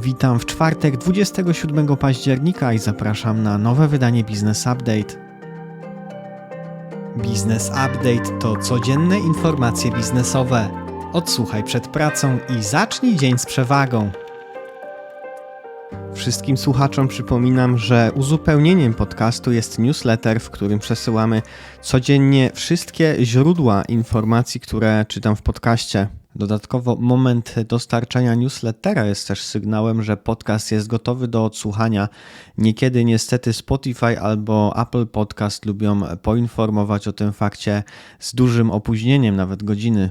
Witam w czwartek 27 października i zapraszam na nowe wydanie Business Update. Business Update to codzienne informacje biznesowe. Odsłuchaj przed pracą i zacznij dzień z przewagą. Wszystkim słuchaczom przypominam, że uzupełnieniem podcastu jest newsletter, w którym przesyłamy codziennie wszystkie źródła informacji, które czytam w podcaście. Dodatkowo moment dostarczania newslettera jest też sygnałem, że podcast jest gotowy do odsłuchania. Niekiedy niestety Spotify albo Apple Podcast lubią poinformować o tym fakcie z dużym opóźnieniem, nawet godziny.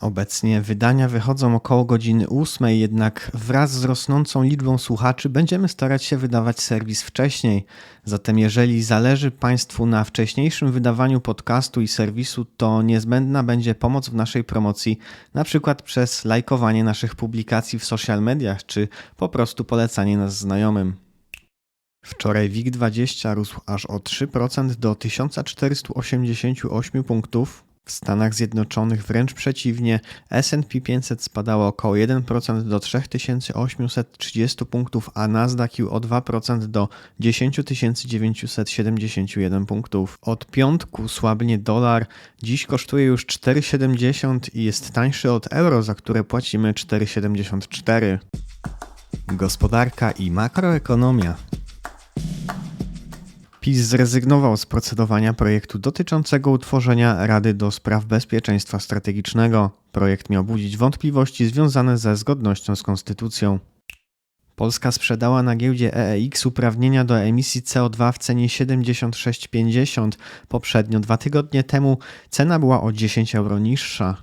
Obecnie wydania wychodzą około godziny 8, jednak wraz z rosnącą liczbą słuchaczy będziemy starać się wydawać serwis wcześniej. Zatem jeżeli zależy Państwu na wcześniejszym wydawaniu podcastu i serwisu, to niezbędna będzie pomoc w naszej promocji, na przykład przez lajkowanie naszych publikacji w social mediach, czy po prostu polecanie nas znajomym. Wczoraj WIG20 rósł aż o 3% do 1488 punktów, w Stanach Zjednoczonych wręcz przeciwnie, S&P 500 spadało około 1% do 3830 punktów, a Nasdaq o 2% do 10971 punktów. Od piątku słabnie dolar, dziś kosztuje już 4,70 i jest tańszy od euro, za które płacimy 4,74. Gospodarka i makroekonomia. PiS zrezygnował z procedowania projektu dotyczącego utworzenia Rady do Spraw Bezpieczeństwa Strategicznego. Projekt miał budzić wątpliwości związane ze zgodnością z konstytucją. Polska sprzedała na giełdzie EEX uprawnienia do emisji CO2 w cenie 76,50. Poprzednio dwa tygodnie temu cena była o 10 euro niższa.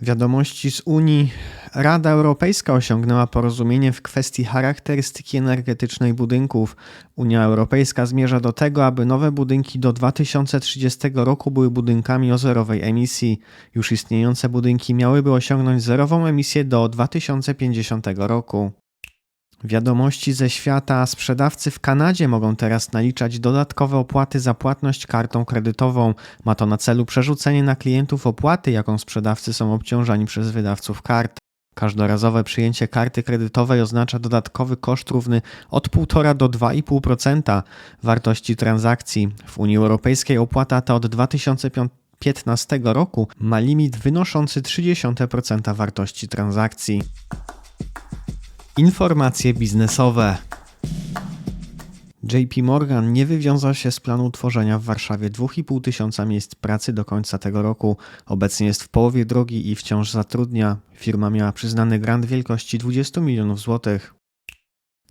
Wiadomości z Unii. Rada Europejska osiągnęła porozumienie w kwestii charakterystyki energetycznej budynków. Unia Europejska zmierza do tego, aby nowe budynki do 2030 roku były budynkami o zerowej emisji. Już istniejące budynki miałyby osiągnąć zerową emisję do 2050 roku. Wiadomości ze świata. Sprzedawcy w Kanadzie mogą teraz naliczać dodatkowe opłaty za płatność kartą kredytową. Ma to na celu przerzucenie na klientów opłaty, jaką sprzedawcy są obciążani przez wydawców kart. Każdorazowe przyjęcie karty kredytowej oznacza dodatkowy koszt równy od 1,5 do 2,5% wartości transakcji. W Unii Europejskiej opłata ta od 2015 roku ma limit wynoszący 0,3% wartości transakcji. Informacje biznesowe. JP Morgan nie wywiązał się z planu tworzenia w Warszawie 2,5 tysiąca miejsc pracy do końca tego roku. Obecnie jest w połowie drogi i wciąż zatrudnia. Firma miała przyznany grant wielkości 20 milionów złotych.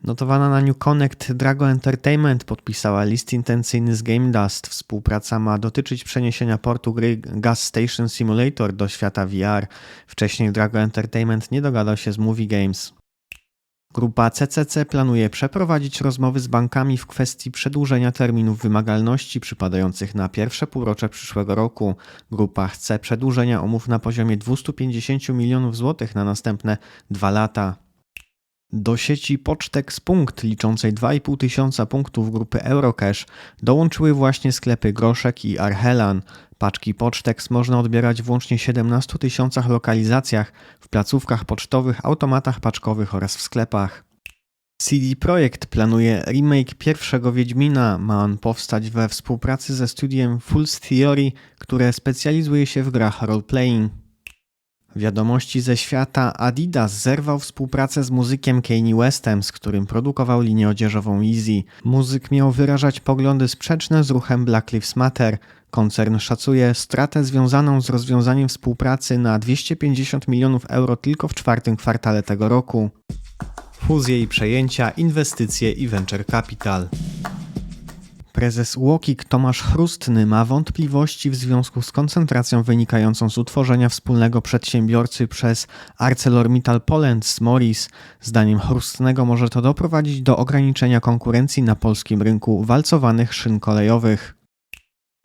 Notowana na New Connect Drago Entertainment podpisała list intencyjny z Game Dust. Współpraca ma dotyczyć przeniesienia portu gry Gas Station Simulator do świata VR. Wcześniej Drago Entertainment nie dogadał się z Movie Games. Grupa CCC planuje przeprowadzić rozmowy z bankami w kwestii przedłużenia terminów wymagalności przypadających na pierwsze półrocze przyszłego roku. Grupa chce przedłużenia umów na poziomie 250 milionów złotych na następne dwa lata. Do sieci Pocztek Punkt liczącej 2,5 tysiąca punktów grupy Eurocash dołączyły właśnie sklepy Groszek i Arhelan. Paczki Pocztex można odbierać w łącznie 17 tysiącach lokalizacjach, w placówkach pocztowych, automatach paczkowych oraz w sklepach. CD Projekt planuje remake pierwszego Wiedźmina. Ma on powstać we współpracy ze studiem Fool's Theory, które specjalizuje się w grach roleplaying. Wiadomości ze świata Adidas zerwał współpracę z muzykiem Kanye Westem, z którym produkował linię odzieżową Easy. Muzyk miał wyrażać poglądy sprzeczne z ruchem Black Lives Matter. Koncern szacuje stratę związaną z rozwiązaniem współpracy na 250 milionów euro tylko w czwartym kwartale tego roku. Fuzje i przejęcia, inwestycje i venture capital. Prezes Łokik Tomasz Chrustny ma wątpliwości w związku z koncentracją wynikającą z utworzenia wspólnego przedsiębiorcy przez ArcelorMittal Poland z Morris. Zdaniem Chrustnego może to doprowadzić do ograniczenia konkurencji na polskim rynku walcowanych szyn kolejowych.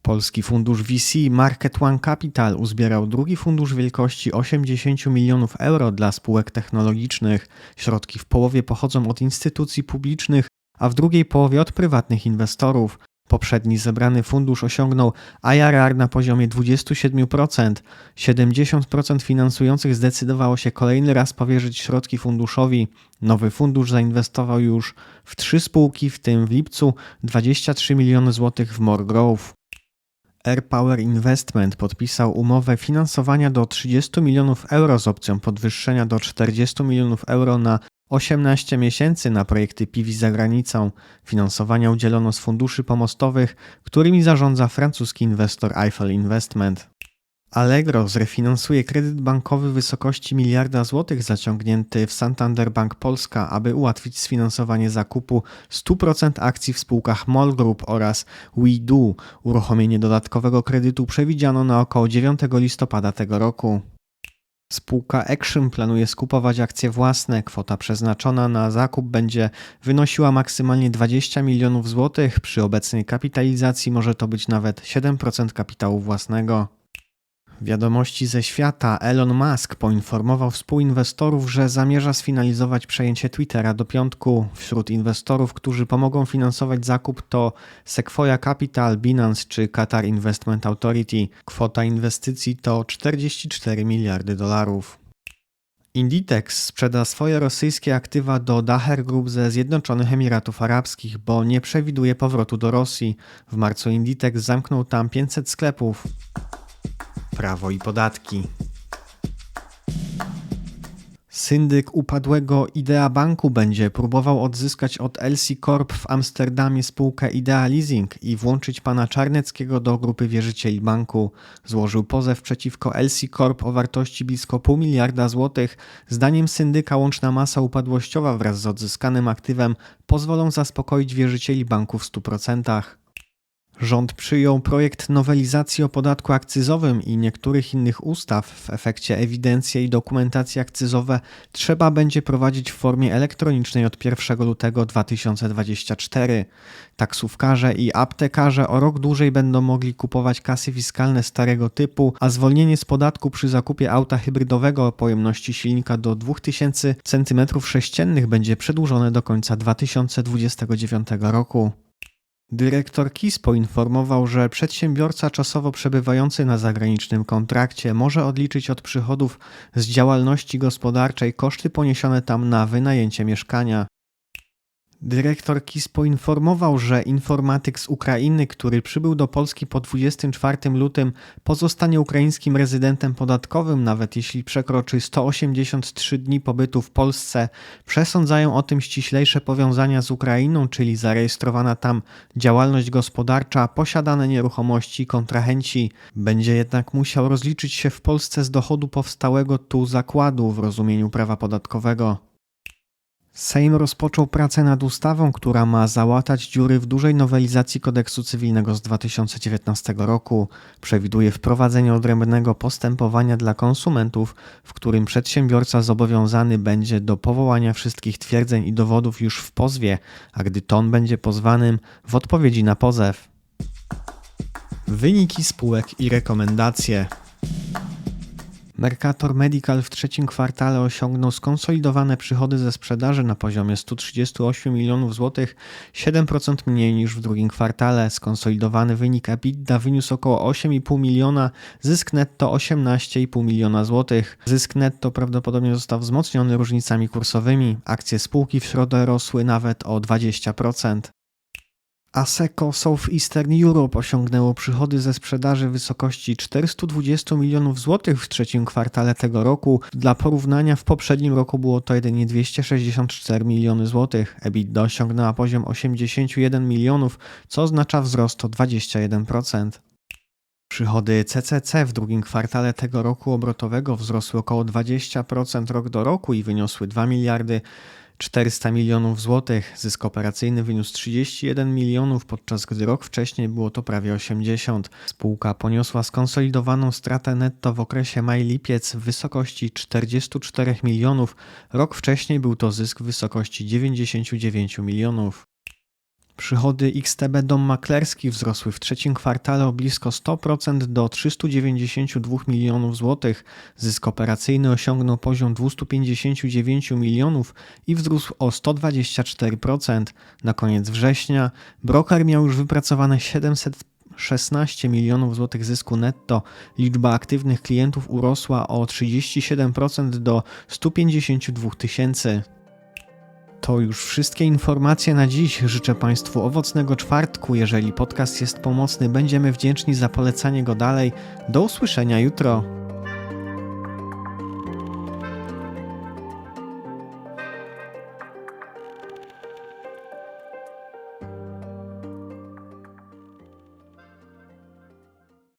Polski fundusz VC Market One Capital uzbierał drugi fundusz wielkości 80 milionów euro dla spółek technologicznych. Środki w połowie pochodzą od instytucji publicznych, a w drugiej połowie od prywatnych inwestorów. Poprzedni zebrany fundusz osiągnął IRR na poziomie 27%. 70% finansujących zdecydowało się kolejny raz powierzyć środki funduszowi. Nowy fundusz zainwestował już w trzy spółki, w tym w lipcu 23 miliony złotych w More Growth. AirPower Investment podpisał umowę finansowania do 30 milionów euro z opcją podwyższenia do 40 milionów euro na 18 miesięcy na projekty PIWI za granicą. Finansowania udzielono z funduszy pomostowych, którymi zarządza francuski inwestor Eiffel Investment. Allegro zrefinansuje kredyt bankowy w wysokości miliarda złotych zaciągnięty w Santander Bank Polska, aby ułatwić sfinansowanie zakupu 100% akcji w spółkach MOL Group oraz WeDo. Uruchomienie dodatkowego kredytu przewidziano na około 9 listopada tego roku. Spółka Action planuje skupować akcje własne. Kwota przeznaczona na zakup będzie wynosiła maksymalnie 20 milionów złotych. Przy obecnej kapitalizacji może to być nawet 7% kapitału własnego. Wiadomości ze świata Elon Musk poinformował współinwestorów, że zamierza sfinalizować przejęcie Twittera do piątku. Wśród inwestorów, którzy pomogą finansować zakup to Sequoia Capital, Binance czy Qatar Investment Authority. Kwota inwestycji to 44 miliardy dolarów. Inditex sprzeda swoje rosyjskie aktywa do Daher Group ze Zjednoczonych Emiratów Arabskich, bo nie przewiduje powrotu do Rosji. W marcu Inditex zamknął tam 500 sklepów prawo i podatki. Syndyk upadłego Idea Banku będzie próbował odzyskać od LC Corp w Amsterdamie spółkę Idea Leasing i włączyć pana Czarneckiego do grupy wierzycieli banku. Złożył pozew przeciwko LC Corp o wartości blisko pół miliarda złotych. Zdaniem syndyka łączna masa upadłościowa wraz z odzyskanym aktywem pozwolą zaspokoić wierzycieli banku w 100%. Rząd przyjął projekt nowelizacji o podatku akcyzowym i niektórych innych ustaw. W efekcie ewidencje i dokumentacje akcyzowe trzeba będzie prowadzić w formie elektronicznej od 1 lutego 2024. Taksówkarze i aptekarze o rok dłużej będą mogli kupować kasy fiskalne starego typu, a zwolnienie z podatku przy zakupie auta hybrydowego o pojemności silnika do 2000 cm3 będzie przedłużone do końca 2029 roku. Dyrektor KIS poinformował, że przedsiębiorca czasowo przebywający na zagranicznym kontrakcie może odliczyć od przychodów z działalności gospodarczej koszty poniesione tam na wynajęcie mieszkania. Dyrektor KIS poinformował, że informatyk z Ukrainy, który przybył do Polski po 24 lutym, pozostanie ukraińskim rezydentem podatkowym, nawet jeśli przekroczy 183 dni pobytu w Polsce. Przesądzają o tym ściślejsze powiązania z Ukrainą, czyli zarejestrowana tam działalność gospodarcza, posiadane nieruchomości, kontrahenci. Będzie jednak musiał rozliczyć się w Polsce z dochodu powstałego tu zakładu w rozumieniu prawa podatkowego. Sejm rozpoczął pracę nad ustawą, która ma załatać dziury w dużej nowelizacji kodeksu cywilnego z 2019 roku. Przewiduje wprowadzenie odrębnego postępowania dla konsumentów, w którym przedsiębiorca zobowiązany będzie do powołania wszystkich twierdzeń i dowodów już w pozwie, a gdy ton będzie pozwanym w odpowiedzi na pozew. Wyniki spółek i rekomendacje. Mercator Medical w trzecim kwartale osiągnął skonsolidowane przychody ze sprzedaży na poziomie 138 milionów złotych, 7% mniej niż w drugim kwartale. Skonsolidowany wynik EBITDA wyniósł około 8,5 miliona, zysk netto 18,5 miliona złotych. Zysk netto prawdopodobnie został wzmocniony różnicami kursowymi. Akcje spółki w środę rosły nawet o 20%. Aseco Southeastern Europe osiągnęło przychody ze sprzedaży w wysokości 420 milionów złotych w trzecim kwartale tego roku. Dla porównania w poprzednim roku było to jedynie 264 miliony złotych. EBITDA osiągnęła poziom 81 milionów, co oznacza wzrost o 21%. Przychody CCC w drugim kwartale tego roku obrotowego wzrosły około 20% rok do roku i wyniosły 2 miliardy 400 milionów złotych. Zysk operacyjny wyniósł 31 milionów, podczas gdy rok wcześniej było to prawie 80. Spółka poniosła skonsolidowaną stratę netto w okresie maj-lipiec w wysokości 44 milionów. Rok wcześniej był to zysk w wysokości 99 milionów. Przychody XTB Dom Maklerski wzrosły w trzecim kwartale o blisko 100% do 392 milionów złotych. Zysk operacyjny osiągnął poziom 259 milionów i wzrósł o 124%. Na koniec września broker miał już wypracowane 716 milionów złotych zysku netto. Liczba aktywnych klientów urosła o 37% do 152 tysięcy. To już wszystkie informacje na dziś. Życzę Państwu owocnego czwartku. Jeżeli podcast jest pomocny, będziemy wdzięczni za polecanie go dalej. Do usłyszenia jutro.